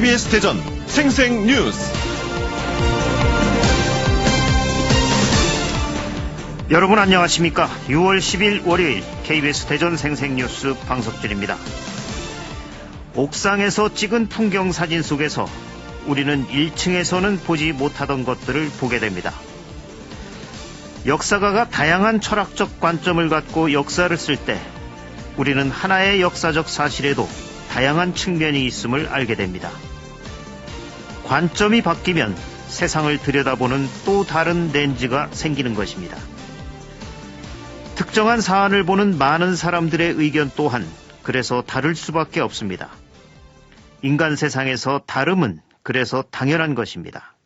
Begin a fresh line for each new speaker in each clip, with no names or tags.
KBS 대전 생생 뉴스.
여러분 안녕하십니까? 6월 10일 월요일 KBS 대전 생생 뉴스 방석준입니다. 옥상에서 찍은 풍경 사진 속에서 우리는 1층에서는 보지 못하던 것들을 보게 됩니다. 역사가가 다양한 철학적 관점을 갖고 역사를 쓸 때 우리는 하나의 역사적 사실에도 다양한 측면이 있음을 알게 됩니다. 관점이 바뀌면 세상을 들여다보는 또 다른 렌즈가 생기는 것입니다. 특정한 사안을 보는 많은 사람들의 의견 또한 그래서 다를 수밖에 없습니다. 인간 세상에서 다름은 그래서 당연한 것입니다.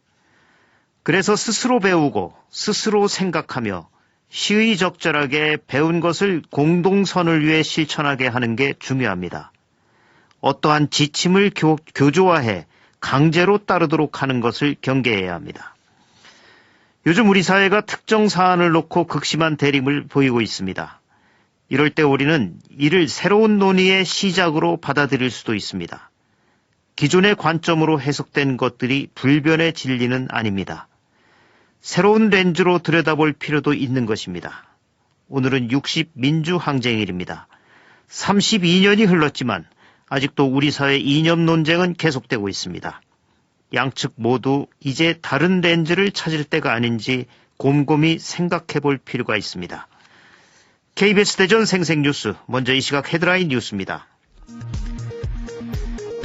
그래서 스스로 배우고 스스로 생각하며 시의적절하게 배운 것을 공동선을 위해 실천하게 하는 게 중요합니다. 어떠한 지침을 교, 교조화해 강제로 따르도록 하는 것을 경계해야 합니다. 요즘 우리 사회가 특정 사안을 놓고 극심한 대립을 보이고 있습니다. 이럴 때 우리는 이를 새로운 논의의 시작으로 받아들일 수도 있습니다. 기존의 관점으로 해석된 것들이 불변의 진리는 아닙니다. 새로운 렌즈로 들여다볼 필요도 있는 것입니다. 오늘은 60 민주항쟁일입니다. 32년이 흘렀지만 아직도 우리 사회 이념 논쟁은 계속되고 있습니다. 양측 모두 이제 다른 렌즈를 찾을 때가 아닌지 곰곰이 생각해 볼 필요가 있습니다. KBS 대전 생생뉴스, 먼저 이 시각 헤드라인 뉴스입니다.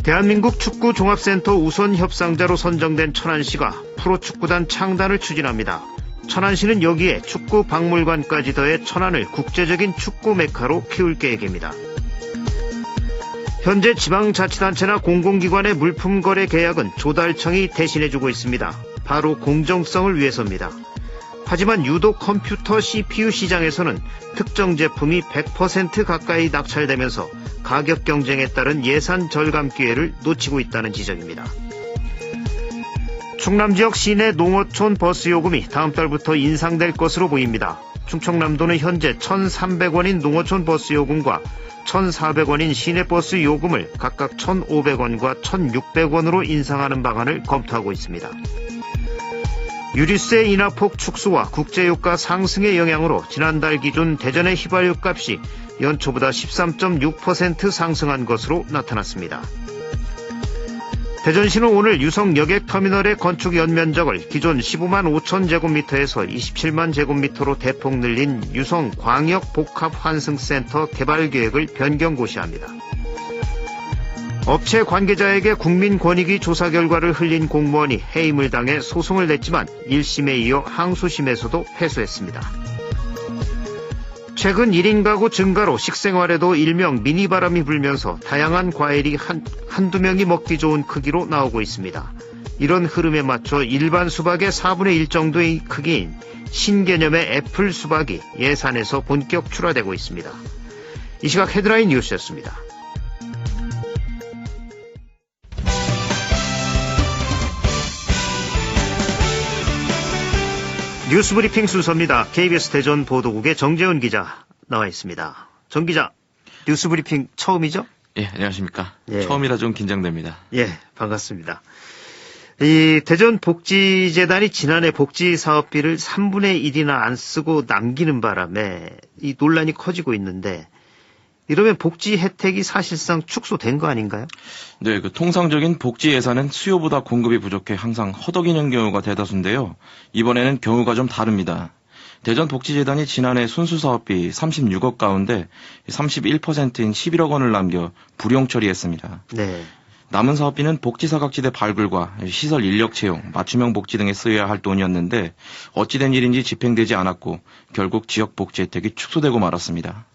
대한민국 축구 종합센터 우선 협상자로 선정된 천안시가 프로축구단 창단을 추진합니다. 천안시는 여기에 축구 박물관까지 더해 천안을 국제적인 축구 메카로 키울 계획입니다. 현재 지방자치단체나 공공기관의 물품 거래 계약은 조달청이 대신해주고 있습니다. 바로 공정성을 위해서입니다. 하지만 유독 컴퓨터 CPU 시장에서는 특정 제품이 100% 가까이 낙찰되면서 가격 경쟁에 따른 예산 절감 기회를 놓치고 있다는 지적입니다. 충남 지역 시내 농어촌 버스 요금이 다음 달부터 인상될 것으로 보입니다. 충청남도는 현재 1,300원인 농어촌 버스 요금과 1,400원인 시내버스 요금을 각각 1,500원과 1,600원으로 인상하는 방안을 검토하고 있습니다. 유류세 인하폭 축소와 국제유가 상승의 영향으로 지난달 기준 대전의 휘발유 값이 연초보다 13.6% 상승한 것으로 나타났습니다. 대전시는 오늘 유성 여객터미널의 건축 연면적을 기존 15만 5천 제곱미터에서 27만 제곱미터로 대폭 늘린 유성 광역 복합 환승센터 개발 계획을 변경 고시합니다. 업체 관계자에게 국민권익위 조사 결과를 흘린 공무원이 해임을 당해 소송을 냈지만 1심에 이어 항소심에서도 패소했습니다. 최근 1인 가구 증가로 식생활에도 일명 미니바람이 불면서 다양한 과일이 한, 한두 명이 먹기 좋은 크기로 나오고 있습니다. 이런 흐름에 맞춰 일반 수박의 4분의 1 정도의 크기인 신개념의 애플 수박이 예산에서 본격 출하되고 있습니다. 이 시각 헤드라인 뉴스였습니다. 뉴스 브리핑 순서입니다. KBS 대전 보도국의 정재훈 기자 나와 있습니다. 정 기자, 뉴스 브리핑 처음이죠?
예, 안녕하십니까.
예.
처음이라 좀 긴장됩니다.
예, 반갑습니다. 이 대전 복지재단이 지난해 복지 사업비를 3분의 1이나 안 쓰고 남기는 바람에 이 논란이 커지고 있는데 이러면 복지 혜택이 사실상 축소된 거 아닌가요?
네, 그 통상적인 복지 예산은 수요보다 공급이 부족해 항상 허덕이는 경우가 대다수인데요. 이번에는 경우가 좀 다릅니다. 대전복지재단이 지난해 순수사업비 36억 가운데 31%인 11억 원을 남겨 불용 처리했습니다.
네.
남은 사업비는 복지사각지대 발굴과 시설 인력 채용, 맞춤형 복지 등에 쓰여야 할 돈이었는데 어찌된 일인지 집행되지 않았고 결국 지역 복지 혜택이 축소되고 말았습니다.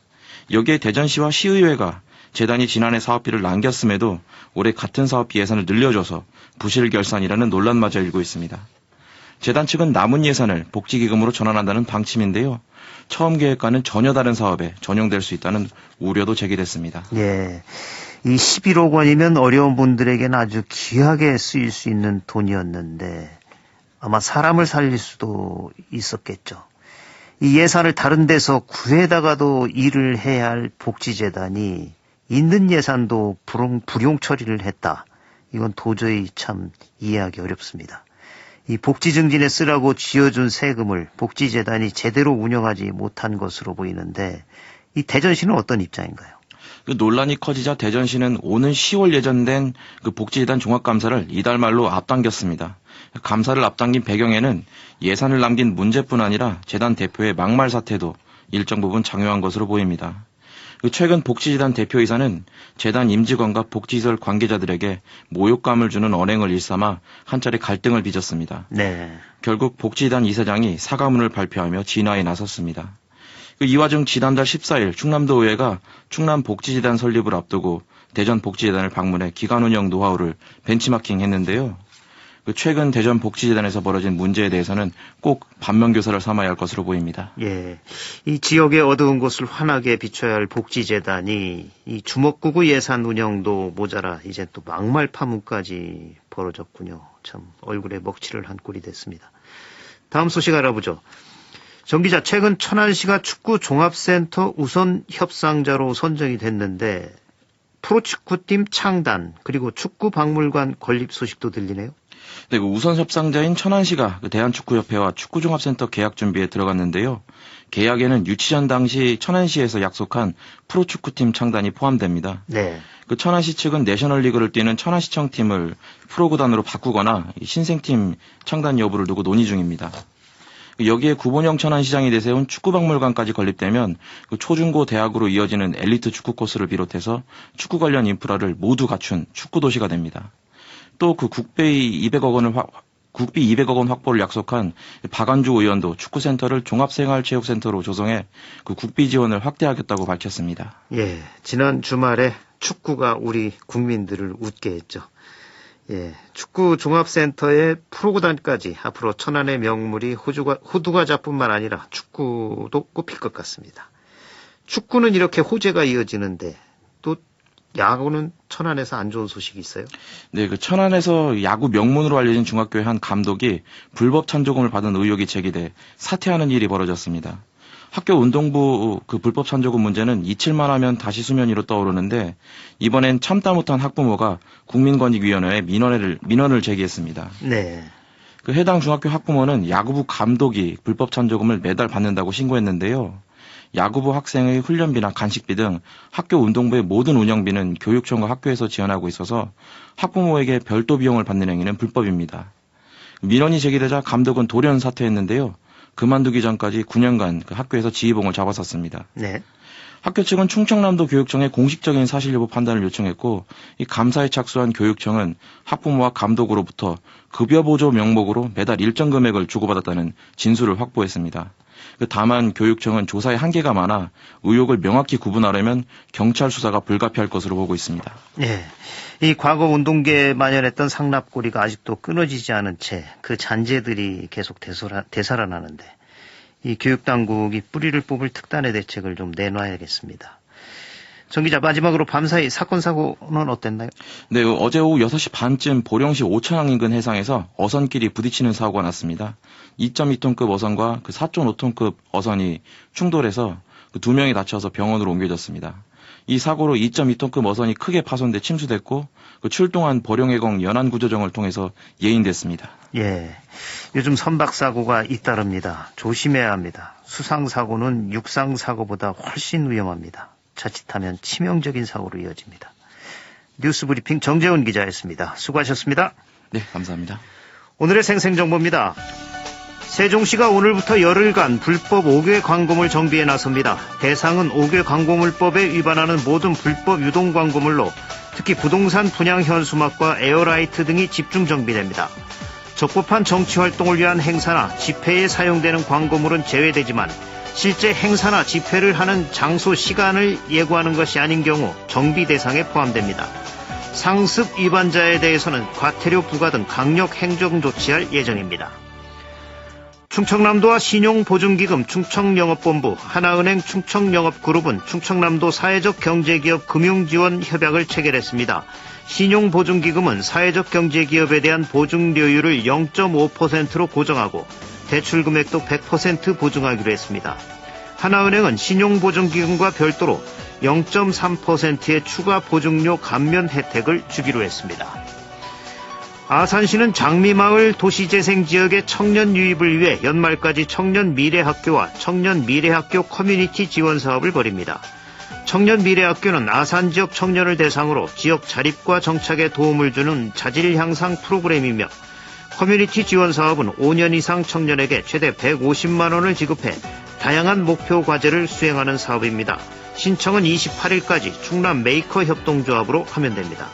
여기에 대전시와 시의회가 재단이 지난해 사업비를 남겼음에도 올해 같은 사업비 예산을 늘려줘서 부실 결산이라는 논란마저 일고 있습니다. 재단 측은 남은 예산을 복지기금으로 전환한다는 방침인데요. 처음 계획과는 전혀 다른 사업에 전용될 수 있다는 우려도 제기됐습니다.
예. 이 11억 원이면 어려운 분들에게는 아주 귀하게 쓰일 수 있는 돈이었는데 아마 사람을 살릴 수도 있었겠죠. 이 예산을 다른 데서 구해다가도 일을 해야 할 복지재단이 있는 예산도 불용, 불용 처리를 했다. 이건 도저히 참 이해하기 어렵습니다. 이 복지 증진에 쓰라고 쥐어준 세금을 복지재단이 제대로 운영하지 못한 것으로 보이는데 이 대전시는 어떤 입장인가요?
그 논란이 커지자 대전시는 오는 10월 예정된 그 복지재단 종합감사를 이달 말로 앞당겼습니다. 감사를 앞당긴 배경에는 예산을 남긴 문제뿐 아니라 재단 대표의 막말 사태도 일정 부분 작용한 것으로 보입니다. 그 최근 복지재단 대표이사는 재단 임직원과 복지시설 관계자들에게 모욕감을 주는 언행을 일삼아 한 차례 갈등을 빚었습니다.
네.
결국 복지재단 이사장이 사과문을 발표하며 진화에 나섰습니다. 그이 와중 지난달 14일 충남도 의회가 충남 복지재단 설립을 앞두고 대전 복지재단을 방문해 기간 운영 노하우를 벤치마킹 했는데요. 그 최근 대전 복지재단에서 벌어진 문제에 대해서는 꼭 반면교사를 삼아야 할 것으로 보입니다.
예. 이 지역의 어두운 곳을 환하게 비춰야 할 복지재단이 이 주먹구구 예산 운영도 모자라 이제 또 막말 파문까지 벌어졌군요. 참 얼굴에 먹칠을 한 꼴이 됐습니다. 다음 소식 알아보죠. 정 기자, 최근 천안시가 축구 종합센터 우선 협상자로 선정이 됐는데 프로축구팀 창단 그리고 축구 박물관 건립 소식도 들리네요.
네, 그 우선 협상자인 천안시가 그 대한축구협회와 축구종합센터 계약 준비에 들어갔는데요. 계약에는 유치전 당시 천안시에서 약속한 프로축구팀 창단이 포함됩니다.
네.
그 천안시 측은 내셔널리그를 뛰는 천안시청 팀을 프로구단으로 바꾸거나 이 신생팀 창단 여부를 두고 논의 중입니다. 여기에 구본영 천안시장이 내세운 축구박물관까지 건립되면 그 초중고 대학으로 이어지는 엘리트 축구 코스를 비롯해서 축구 관련 인프라를 모두 갖춘 축구 도시가 됩니다. 또 그 국비 200억 원을 확, 국비 200억 원 확보를 약속한 박안주 의원도 축구센터를 종합생활체육센터로 조성해 그 국비 지원을 확대하겠다고 밝혔습니다.
예. 지난 주말에 축구가 우리 국민들을 웃게 했죠. 예. 축구 종합센터의 프로구단까지 앞으로 천안의 명물이 호주가, 호두과자뿐만 아니라 축구도 꼽힐 것 같습니다. 축구는 이렇게 호재가 이어지는데 또 야구는 천안에서 안 좋은 소식이 있어요?
네, 그 천안에서 야구 명문으로 알려진 중학교의 한 감독이 불법 찬조금을 받은 의혹이 제기돼 사퇴하는 일이 벌어졌습니다. 학교 운동부 그 불법 찬조금 문제는 이칠만 하면 다시 수면 위로 떠오르는데 이번엔 참다 못한 학부모가 국민권익위원회에 민원을 민원을 제기했습니다.
네.
그 해당 중학교 학부모는 야구부 감독이 불법 찬조금을 매달 받는다고 신고했는데요. 야구부 학생의 훈련비나 간식비 등 학교 운동부의 모든 운영비는 교육청과 학교에서 지원하고 있어서 학부모에게 별도 비용을 받는 행위는 불법입니다. 민원이 제기되자 감독은 돌연 사퇴했는데요. 그만두기 전까지 9년간 그 학교에서 지휘봉을 잡았었습니다.
네.
학교 측은 충청남도 교육청에 공식적인 사실 여부 판단을 요청했고 이 감사에 착수한 교육청은 학부모와 감독으로부터 급여 보조 명목으로 매달 일정 금액을 주고받았다는 진술을 확보했습니다. 그 다만 교육청은 조사에 한계가 많아 의혹을 명확히 구분하려면 경찰 수사가 불가피할 것으로 보고 있습니다.
예. 이 과거 운동계에 만연했던 상납고리가 아직도 끊어지지 않은 채 그 잔재들이 계속 되살아, 되살아나는데 이 교육당국이 뿌리를 뽑을 특단의 대책을 좀 내놔야겠습니다. 정 기자 마지막으로 밤사이 사건 사고는 어땠나요?
네, 어제 오후 6시 반쯤 보령시 오천항 인근 해상에서 어선끼리 부딪히는 사고가 났습니다. 2.2톤급 어선과 그 4.5톤급 어선이 충돌해서 그 두 명이 다쳐서 병원으로 옮겨졌습니다. 이 사고로 2.2톤급 어선이 크게 파손돼 침수됐고 그 출동한 보령해공 연안구조정을 통해서 예인됐습니다.
예. 요즘 선박 사고가 잇따릅니다. 조심해야 합니다. 수상 사고는 육상 사고보다 훨씬 위험합니다. 자칫하면 치명적인 사고로 이어집니다. 뉴스 브리핑 정재훈 기자였습니다. 수고하셨습니다.
네, 감사합니다.
오늘의 생생정보입니다. 세종시가 오늘부터 열흘간 불법 5개 광고물 정비에 나섭니다. 대상은 5개 광고물법에 위반하는 모든 불법 유동 광고물로 특히 부동산 분양 현수막과 에어라이트 등이 집중 정비됩니다. 적법한 정치 활동을 위한 행사나 집회에 사용되는 광고물은 제외되지만 실제 행사나 집회를 하는 장소 시간을 예고하는 것이 아닌 경우 정비 대상에 포함됩니다. 상습 위반자에 대해서는 과태료 부과 등 강력 행정 조치할 예정입니다. 충청남도와 신용보증기금 충청영업본부, 하나은행 충청영업그룹은 충청남도 사회적 경제기업 금융지원 협약을 체결했습니다. 신용보증기금은 사회적 경제기업에 대한 보증료율을 0.5%로 고정하고 대출 금액도 100% 보증하기로 했습니다. 하나은행은 신용보증기금과 별도로 0.3%의 추가 보증료 감면 혜택을 주기로 했습니다. 아산시는 장미마을 도시재생 지역의 청년 유입을 위해 연말까지 청년 미래학교와 청년 미래학교 커뮤니티 지원 사업을 벌입니다. 청년 미래학교는 아산 지역 청년을 대상으로 지역 자립과 정착에 도움을 주는 자질 향상 프로그램이며 커뮤니티 지원 사업은 5년 이상 청년에게 최대 150만 원을 지급해 다양한 목표 과제를 수행하는 사업입니다. 신청은 28일까지 충남 메이커 협동조합으로 하면 됩니다.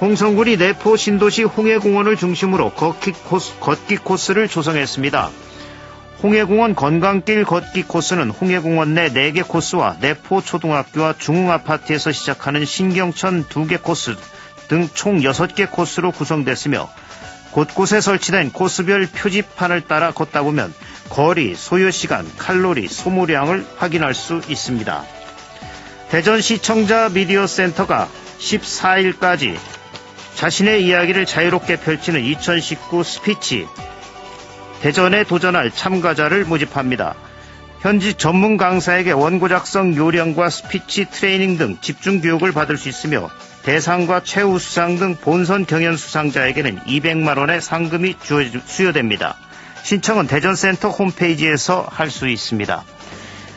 홍성군이 내포 신도시 홍해공원을 중심으로 걷기, 코스, 걷기 코스를 조성했습니다. 홍해공원 건강길 걷기 코스는 홍해공원 내 4개 코스와 내포 초등학교와 중흥아파트에서 시작하는 신경천 2개 코스 등 총 6개 코스로 구성됐으며 곳곳에 설치된 코스별 표지판을 따라 걷다 보면 거리, 소요시간, 칼로리, 소모량을 확인할 수 있습니다. 대전시청자 미디어 센터가 14일까지 자신의 이야기를 자유롭게 펼치는 2019 스피치 대전에 도전할 참가자를 모집합니다. 현지 전문 강사에게 원고 작성 요령과 스피치 트레이닝 등 집중 교육을 받을 수 있으며 대상과 최우수상 등 본선 경연 수상자에게는 200만 원의 상금이 수여됩니다. 신청은 대전센터 홈페이지에서 할 수 있습니다.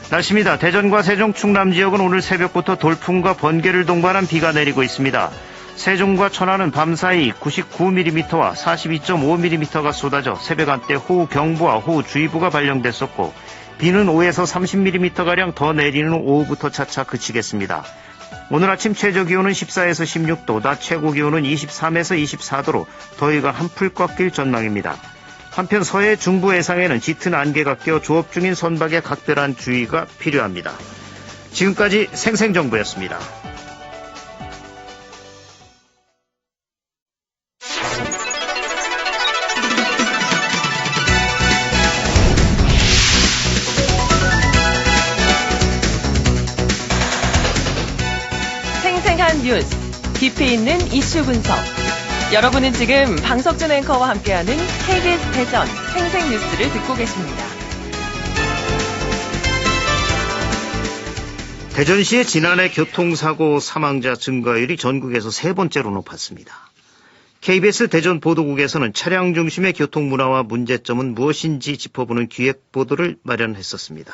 날씨입니다. 대전과 세종 충남 지역은 오늘 새벽부터 돌풍과 번개를 동반한 비가 내리고 있습니다. 세종과 천안은 밤사이 99mm와 42.5mm가 쏟아져 새벽 한때 호우경보와 호우주의보가 발령됐었고 비는 5에서 30mm가량 더 내리는 오후부터 차차 그치겠습니다. 오늘 아침 최저 기온은 14에서 16도, 낮 최고 기온은 23에서 24도로 더위가 한풀 꺾일 전망입니다. 한편 서해 중부 해상에는 짙은 안개가 껴 조업 중인 선박에 각별한 주의가 필요합니다. 지금까지 생생정보였습니다.
뉴스, 깊이 있는 이슈 분석. 여러분은 지금 방석준 앵커와 함께하는 KBS 대전 생생 뉴스를 듣고 계십니다.
대전시의 지난해 교통사고 사망자 증가율이 전국에서 세 번째로 높았습니다. KBS 대전 보도국에서는 차량 중심의 교통 문화와 문제점은 무엇인지 짚어보는 기획 보도를 마련했었습니다.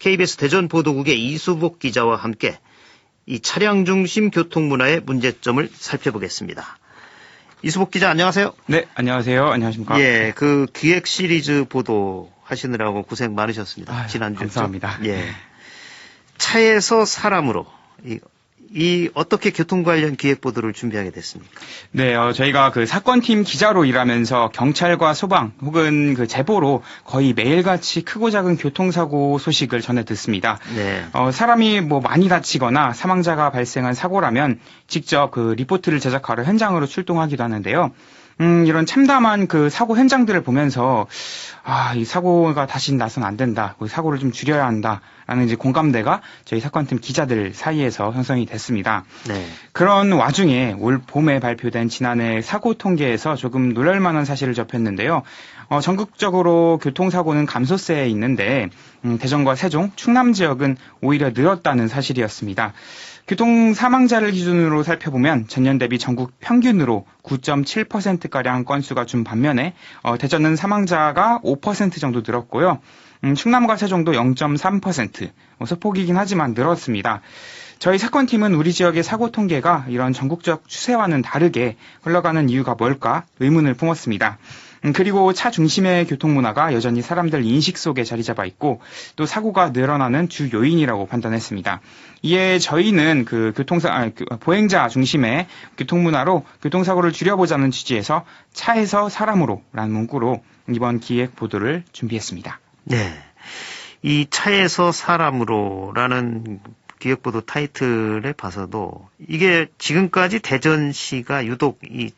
KBS 대전 보도국의 이수복 기자와 함께 이 차량 중심 교통 문화의 문제점을 살펴보겠습니다. 이수복 기자 안녕하세요.
네, 안녕하세요. 안녕하십니까?
예, 그 기획 시리즈 보도 하시느라고 고생 많으셨습니다.
아유,
지난주
감사합니다.
예.
네.
차에서 사람으로 이, 이 어떻게 교통 관련 기획 보도를 준비하게 됐습니까?
네, 어, 저희가 그 사건팀 기자로 일하면서 경찰과 소방 혹은 그 제보로 거의 매일같이 크고 작은 교통사고 소식을 전해 듣습니다.
네.
어, 사람이 뭐 많이 다치거나 사망자가 발생한 사고라면 직접 그 리포트를 제작하러 현장으로 출동하기도 하는데요. 음, 이런 참담한 그 사고 현장들을 보면서, 아, 이 사고가 다시 나서는 안 된다. 그 사고를 좀 줄여야 한다. 라는 이제 공감대가 저희 사건팀 기자들 사이에서 형성이 됐습니다.
네.
그런 와중에 올 봄에 발표된 지난해 사고 통계에서 조금 놀랄 만한 사실을 접했는데요. 어, 전국적으로 교통사고는 감소세에 있는데, 음, 대전과 세종, 충남 지역은 오히려 늘었다는 사실이었습니다. 교통 사망자를 기준으로 살펴보면 전년 대비 전국 평균으로 9.7%가량 건수가 준 반면에 어, 대전은 사망자가 5% 정도 늘었고요. 음, 충남과 세종도 0.3% 어, 소폭이긴 하지만 늘었습니다. 저희 사건팀은 우리 지역의 사고 통계가 이런 전국적 추세와는 다르게 흘러가는 이유가 뭘까 의문을 품었습니다. 음, 그리고 차 중심의 교통 문화가 여전히 사람들 인식 속에 자리 잡아 있고 또 사고가 늘어나는 주 요인이라고 판단했습니다. 이에 저희는 그 교통사 아, 그 보행자 중심의 교통 문화로 교통사고를 줄여보자는 취지에서 차에서 사람으로라는 문구로 이번 기획 보도를 준비했습니다.
네. 이 차에서 사람으로라는 기획보도 타이틀에 봐서도 이게 지금까지 대전시가 유독 이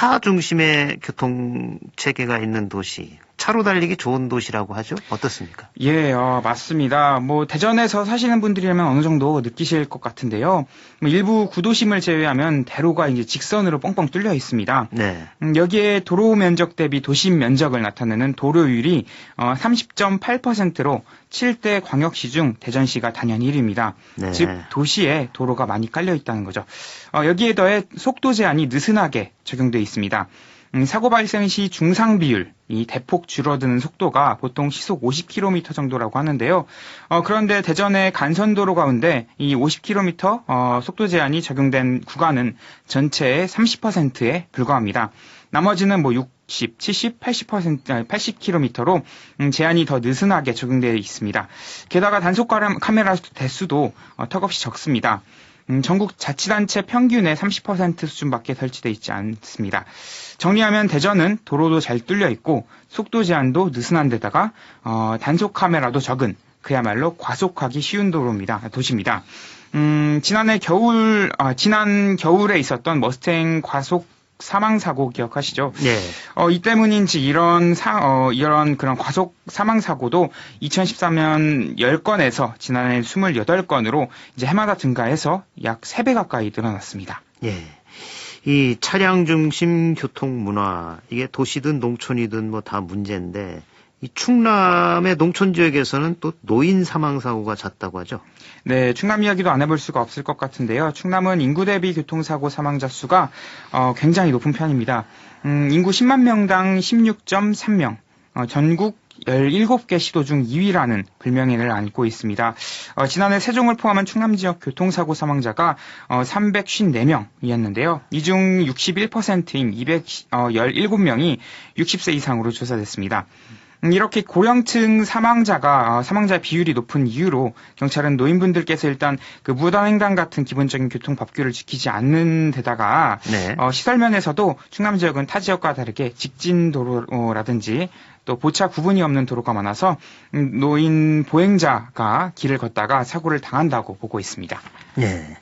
차 중심의 교통 체계가 있는 도시, 차로 달리기 좋은 도시라고 하죠. 어떻습니까?
예, 어, 맞습니다. 뭐 대전에서 사시는 분들이라면 어느 정도 느끼실 것 같은데요. 뭐 일부 구도심을 제외하면 대로가 이제 직선으로 뻥뻥 뚫려 있습니다.
네.
음, 여기에 도로 면적 대비 도심 면적을 나타내는 도로율이 어, 30.8%로 7대 광역시 중 대전시가 단연 1위입니다.
네.
즉 도시에 도로가 많이 깔려 있다는 거죠. 어, 여기에 더해 속도 제한이 느슨하게 적용돼 있습니다. 음, 사고 발생 시 중상 비율, 이 대폭 줄어드는 속도가 보통 시속 50km 정도라고 하는데요. 어, 그런데 대전의 간선도로 가운데 이 50km 어, 속도 제한이 적용된 구간은 전체의 30%에 불과합니다. 나머지는 뭐 60, 70, 80%, 80km로 음, 제한이 더 느슨하게 적용되어 있습니다. 게다가 단속 카메- 카메라 대수도 어, 턱없이 적습니다. 음, 전국 자치단체 평균의 30% 수준밖에 설치되어 있지 않습니다. 정리하면 대전은 도로도 잘 뚫려 있고 속도 제한도 느슨한 데다가 어, 단속 카메라도 적은 그야말로 과속하기 쉬운 도로입니다. 도시입니다. 음, 지난해 겨울 아, 지난 겨울에 있었던 머스탱 과속 사망 사고 기억하시죠?
네.
어, 이 때문인지 이런 사, 어, 이런 그런 과속 사망 사고도 2013년 10건에서 지난해 28건으로 이제 해마다 증가해서 약 3배 가까이 늘어났습니다.
예. 이 차량 중심 교통 문화, 이게 도시든 농촌이든 뭐 다 문제인데, 이 충남의 농촌 지역에서는 또 노인 사망 사고가 잦다고 하죠.
네, 충남 이야기도 안 해볼 수가 없을 것 같은데요. 충남은 인구 대비 교통사고 사망자 수가 어, 굉장히 높은 편입니다. 음, 인구 10만 명당 16.3명, 어, 전국 17개 시도 중 2위라는 불명예를 안고 있습니다. 어, 지난해 세종을 포함한 충남 지역 교통사고 사망자가 어, 354명이었는데요. 이 중 61%인 217명이 60세 이상으로 조사됐습니다. 음, 이렇게 고령층 사망자가 어, 사망자 비율이 높은 이유로 경찰은 노인분들께서 일단 그 무단횡단 같은 기본적인 교통 법규를 지키지 않는 데다가
네.
어, 시설 면에서도 충남 지역은 타 지역과 다르게 직진 도로라든지 또 보차 구분이 없는 도로가 많아서 음, 노인 보행자가 길을 걷다가 사고를 당한다고 보고 있습니다.
예.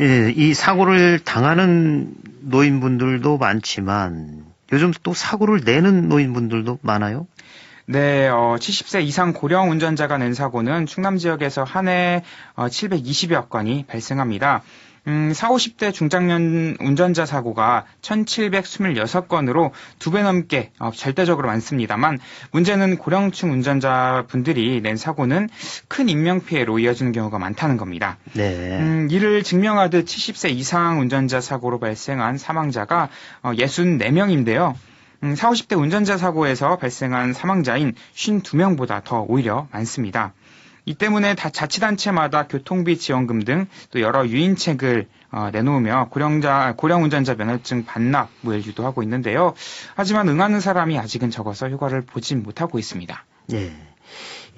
예, 이 사고를 당하는 노인분들도 많지만, 요즘 또 사고를 내는 노인분들도 많아요?
네, 어, 70세 이상 고령 운전자가 낸 사고는 충남 지역에서 한 해 720여 건이 발생합니다. 음, 4, 50대 중장년 운전자 사고가 1726건으로 두 배 넘게 어, 절대적으로 많습니다만 문제는 고령층 운전자 분들이 낸 사고는 큰 인명 피해로 이어지는 경우가 많다는 겁니다.
네.
음, 이를 증명하듯 70세 이상 운전자 사고로 발생한 사망자가 어, 64명인데요. 음, 4, 50대 운전자 사고에서 발생한 사망자인 52명보다 더 오히려 많습니다. 이 때문에 다 자치단체마다 교통비 지원금 등 또 여러 유인책을 어, 내놓으며 고령자 고령 운전자 면허증 반납을 유도하고 있는데요. 하지만 응하는 사람이 아직은 적어서 효과를 보진 못하고 있습니다.
예.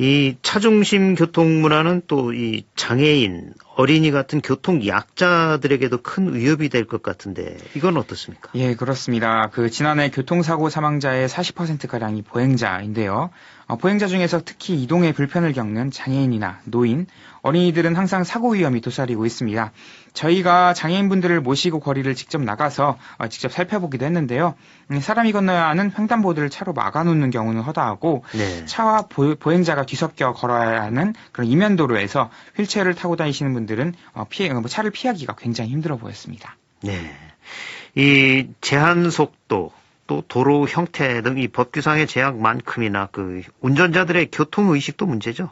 이 차중심 교통 문화는 또 이 장애인, 어린이 같은 교통 약자들에게도 큰 위협이 될 것 같은데 이건 어떻습니까?
예, 그렇습니다. 그 지난해 교통사고 사망자의 40%가량이 보행자인데요. 어, 보행자 중에서 특히 이동에 불편을 겪는 장애인이나 노인, 어린이들은 항상 사고 위험이 도사리고 있습니다. 저희가 장애인분들을 모시고 거리를 직접 나가서 어, 직접 살펴보기도 했는데요. 음, 사람이 건너야 하는 횡단보도를 차로 막아놓는 경우는 허다하고
네.
차와 보, 행자가 뒤섞여 걸어야 하는 그런 이면도로에서 휠체어를 타고 다니시는 분들은 어, 피해, 어, 차를 피하기가 굉장히 힘들어 보였습니다.
네. 이 제한 속도 또 도로 형태 등 이 법규상의 제약만큼이나 그 운전자들의 교통 의식도 문제죠.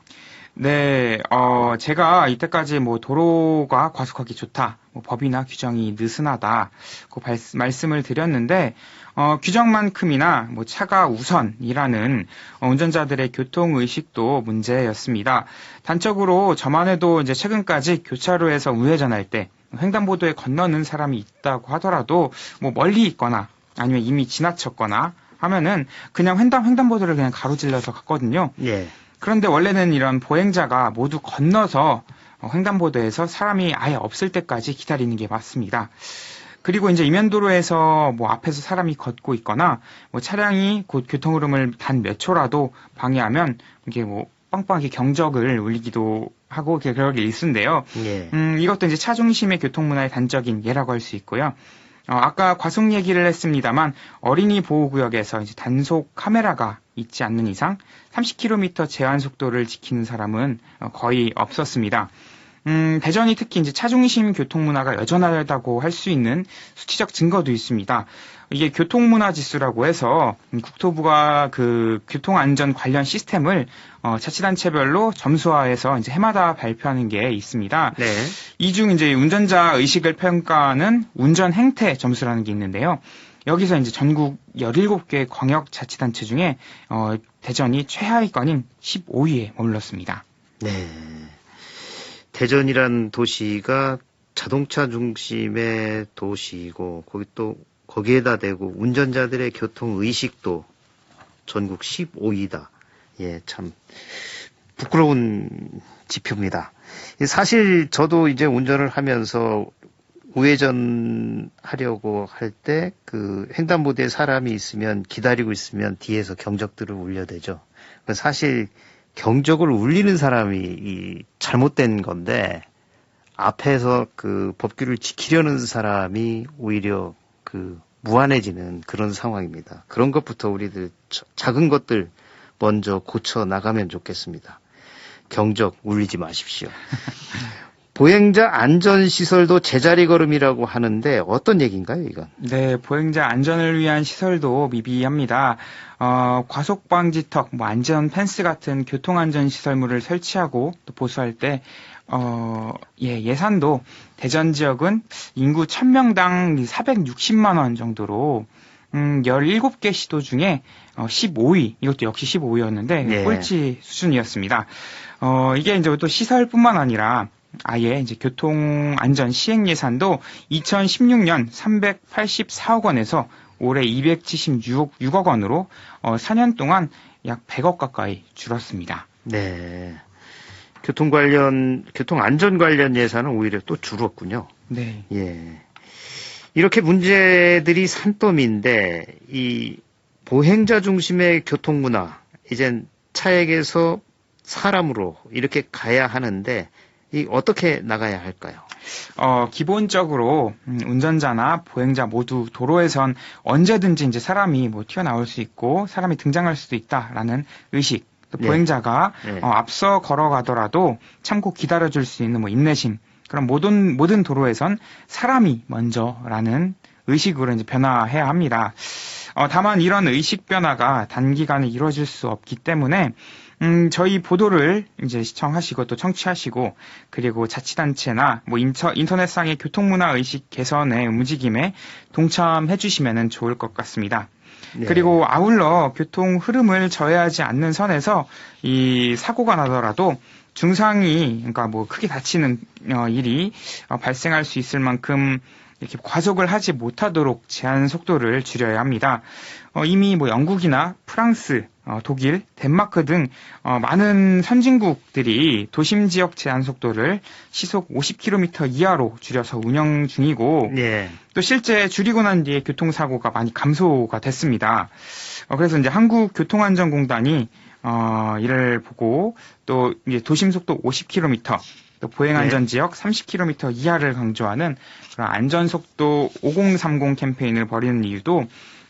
네, 어, 제가 이때까지 뭐 도로가 과속하기 좋다, 뭐 법이나 규정이 느슨하다, 그 발- 말씀을 드렸는데, 어, 규정만큼이나 뭐 차가 우선이라는 어, 운전자들의 교통 의식도 문제였습니다. 단적으로 저만 해도 이제 최근까지 교차로에서 우회전할 때 횡단보도에 건너는 사람이 있다고 하더라도 뭐 멀리 있거나 아니면 이미 지나쳤거나 하면은 그냥 횡단, 횡단보도를 그냥 가로질러서 갔거든요.
예.
그런데 원래는 이런 보행자가 모두 건너서 어, 횡단보도에서 사람이 아예 없을 때까지 기다리는 게 맞습니다. 그리고 이제 이면도로에서 뭐 앞에서 사람이 걷고 있거나 뭐 차량이 곧 교통 흐름을 단 몇 초라도 방해하면 이게 뭐 빵빵하게 경적을 울리기도 하고 그럴 게 있는데요.
예.
음, 이것도 이제 차 중심의 교통 문화의 단적인 예라고 할 수 있고요. 어, 아까 과속 얘기를 했습니다만 어린이 보호구역에서 이제 단속 카메라가 있지 않는 이상 30km 제한 속도를 지키는 사람은 어, 거의 없었습니다. 음, 대전이 특히 이제 차중심 교통 문화가 여전하다고 할 수 있는 수치적 증거도 있습니다. 이게 교통 문화 지수라고 해서 음, 국토부가 그 교통 안전 관련 시스템을 어, 자치단체별로 점수화해서 이제 해마다 발표하는 게 있습니다.
네.
이중 이제 운전자 의식을 평가하는 운전 행태 점수라는 게 있는데요. 여기서 이제 전국 17개 광역 자치단체 중에 어, 대전이 최하위권인 15위에 머물렀습니다.
네. 대전이란 도시가 자동차 중심의 도시이고 거기 또 거기에다 대고 운전자들의 교통 의식도 전국 15위다. 예, 참 부끄러운 지표입니다. 사실 저도 이제 운전을 하면서 우회전 하려고 할 때 그 횡단보도에 사람이 있으면 기다리고 있으면 뒤에서 경적들을 울려대죠. 사실 경적을 울리는 사람이 이 잘못된 건데 앞에서 그 법규를 지키려는 사람이 오히려 그 무한해지는 그런 상황입니다. 그런 것부터 우리들 작은 것들 먼저 고쳐 나가면 좋겠습니다. 경적 울리지 마십시오. 보행자 안전시설도 제자리 걸음이라고 하는데 어떤 얘기인가요, 이건?
네, 보행자 안전을 위한 시설도 미비합니다. 어, 과속방지턱, 뭐 안전 펜스 같은 교통안전시설물을 설치하고 또 보수할 때, 어, 예, 예산도 대전 지역은 인구 1000명당 460만원 정도로 음, 17개 시도 중에 어, 15위, 이것도 역시 15위였는데
예.
꼴찌 수준이었습니다. 어, 이게 이제 또 시설뿐만 아니라 아예 이제 교통 안전 시행 예산도 2016년 384억 원에서 올해 276억 6억 원으로 어, 4년 동안 약 100억 가까이 줄었습니다.
네. 교통 관련, 교통 안전 관련 예산은 오히려 또 줄었군요.
네.
예. 이렇게 문제들이 산더미인데, 이 보행자 중심의 교통 문화, 이젠 차액에서 사람으로 이렇게 가야 하는데, 이 어떻게 나가야 할까요?
어, 기본적으로 음, 운전자나 보행자 모두 도로에선 언제든지 이제 사람이 뭐 튀어나올 수 있고 사람이 등장할 수도 있다라는 의식. 또
네.
보행자가
네.
어, 앞서 걸어가더라도 참고 기다려줄 수 있는 뭐 인내심. 그런 모든 모든 도로에선 사람이 먼저라는 의식으로 이제 변화해야 합니다. 어, 다만 이런 의식 변화가 단기간에 이루어질 수 없기 때문에 음, 저희 보도를 이제 시청하시고 또 청취하시고 그리고 자치단체나 뭐 인터, 인터넷상의 교통문화 의식 개선의 움직임에 동참해 주시면 좋을 것 같습니다.
네.
그리고 아울러 교통 흐름을 저해하지 않는 선에서 이 사고가 나더라도 중상이 그러니까 뭐 크게 다치는 어, 일이 어, 발생할 수 있을 만큼 이렇게 과속을 하지 못하도록 제한 속도를 줄여야 합니다. 어, 이미 뭐 영국이나 프랑스, 어, 독일, 덴마크 등 어, 많은 선진국들이 도심 지역 제한 속도를 시속 50km 이하로 줄여서 운영 중이고
예.
또 실제 줄이고 난 뒤에 교통사고가 많이 감소가 됐습니다. 어, 그래서 이제 한국교통안전공단이 어, 이를 보고 또 이제 도심 속도 50km, 또 보행 안전 지역 30km 이하를 강조하는 그런 안전 속도 5030 캠페인을 벌이는 이유도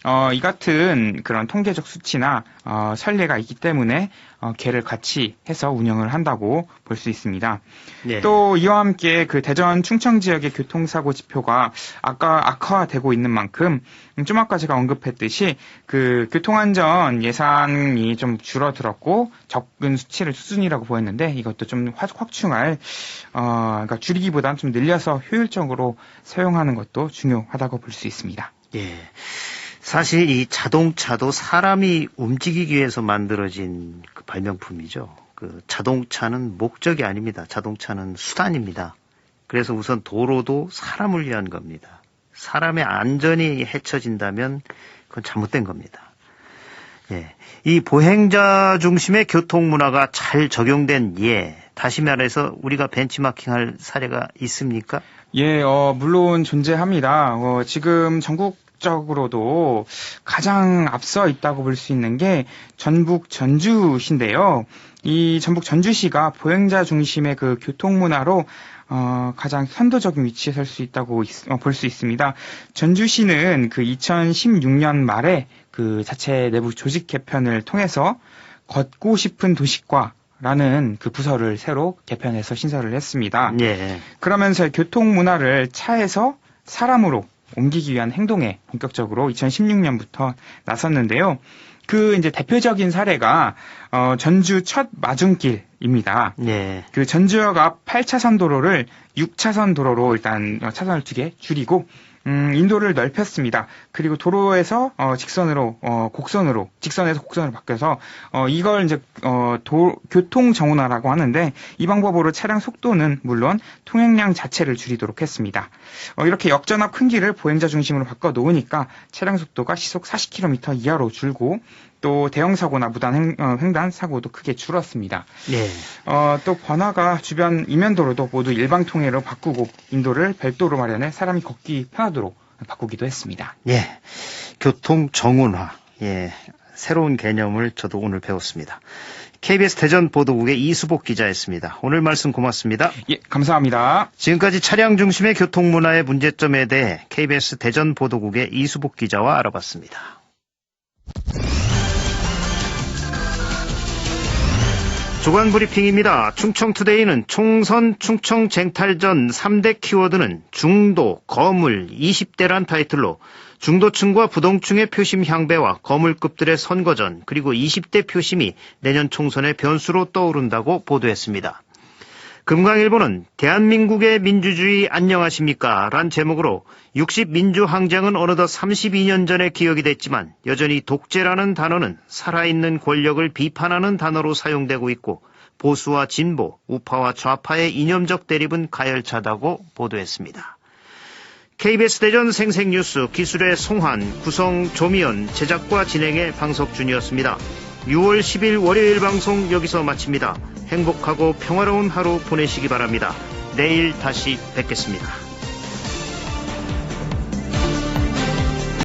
어, 이 같은 그런 통계적 수치나 어, 선례가 있기 때문에 어, 걔를 같이 해서 운영을 한다고 볼 수 있습니다.
예.
또 이와 함께 그 대전 충청 지역의 교통사고 지표가 아까 악화되고 있는 만큼 음, 좀 아까 제가 언급했듯이 그 교통안전 예산이 좀 줄어들었고 적은 수치를 수준이라고 보였는데 이것도 좀 확- 확충할 어 그러니까 줄이기보다는 좀 늘려서 효율적으로 사용하는 것도 중요하다고 볼 수 있습니다.
예. 사실 이 자동차도 사람이 움직이기 위해서 만들어진 그 발명품이죠. 그 자동차는 목적이 아닙니다. 자동차는 수단입니다. 그래서 우선 도로도 사람을 위한 겁니다. 사람의 안전이 해쳐진다면 그건 잘못된 겁니다. 예. 이 보행자 중심의 교통 문화가 잘 적용된 예. 다시 말해서 우리가 벤치마킹할 사례가 있습니까?
예, 어, 물론 존재합니다. 어, 지금 전국 적으로도 가장 앞서 있다고 볼 수 있는 게 전북 전주시인데요. 이 전북 전주시가 보행자 중심의 그 교통 문화로 어, 가장 선도적인 위치에 설 수 있다고 어, 볼 수 있습니다. 전주시는 그 2016년 말에 그 자체 내부 조직 개편을 통해서 걷고 싶은 도시과 라는 그 부서를 새로 개편해서 신설을 했습니다.
예.
그러면서 교통 문화를 차에서 사람으로 옮기기 위한 행동에 본격적으로 2016년부터 나섰는데요. 그 이제 대표적인 사례가 어, 전주 첫 마중길입니다.
예.
그 전주역 앞 8차선 도로를 6차선 도로로 일단 어, 차선을 두 개 줄이고 음, 인도를 넓혔습니다. 그리고 도로에서 어, 직선으로 어, 곡선으로 직선에서 곡선으로 바뀌어서 어, 이걸 이제 어, 도, 교통 정운화라고 하는데 이 방법으로 차량 속도는 물론 통행량 자체를 줄이도록 했습니다. 어, 이렇게 역전압 큰 길을 보행자 중심으로 바꿔 놓으니까 차량 속도가 시속 40km 이하로 줄고 또 대형 사고나 무단 횡, 어, 횡단 사고도 크게 줄었습니다.
예.
어, 또 번화가 주변 이면도로도 모두 일방 통행으로 바꾸고 인도를 별도로 마련해 사람이 걷기 편하도록 바꾸기도 했습니다.
예. 교통 정운화. 예. 새로운 개념을 저도 오늘 배웠습니다. KBS 대전 보도국의 이수복 기자였습니다. 오늘 말씀 고맙습니다.
예, 감사합니다.
지금까지 차량 중심의 교통 문화의 문제점에 대해 KBS 대전 보도국의 이수복 기자와 알아봤습니다. 주간 브리핑입니다. 충청투데이는 총선 충청 쟁탈전 3대 키워드는 중도, 거물, 20대란 타이틀로 중도층과 부동층의 표심 향배와 거물급들의 선거전 그리고 20대 표심이 내년 총선의 변수로 떠오른다고 보도했습니다. 금강일보는 대한민국의 민주주의 안녕하십니까? 란 제목으로 60 민주항쟁은 어느덧 32년 전에 기억이 됐지만 여전히 독재라는 단어는 살아있는 권력을 비판하는 단어로 사용되고 있고 보수와 진보, 우파와 좌파의 이념적 대립은 가열차다고 보도했습니다. KBS 대전 생생뉴스 기술의 송환, 구성 조미연, 제작과 진행의 방석준이었습니다. 6월 10일 월요일 방송 여기서 마칩니다. 행복하고 평화로운 하루 보내시기 바랍니다. 내일 다시 뵙겠습니다.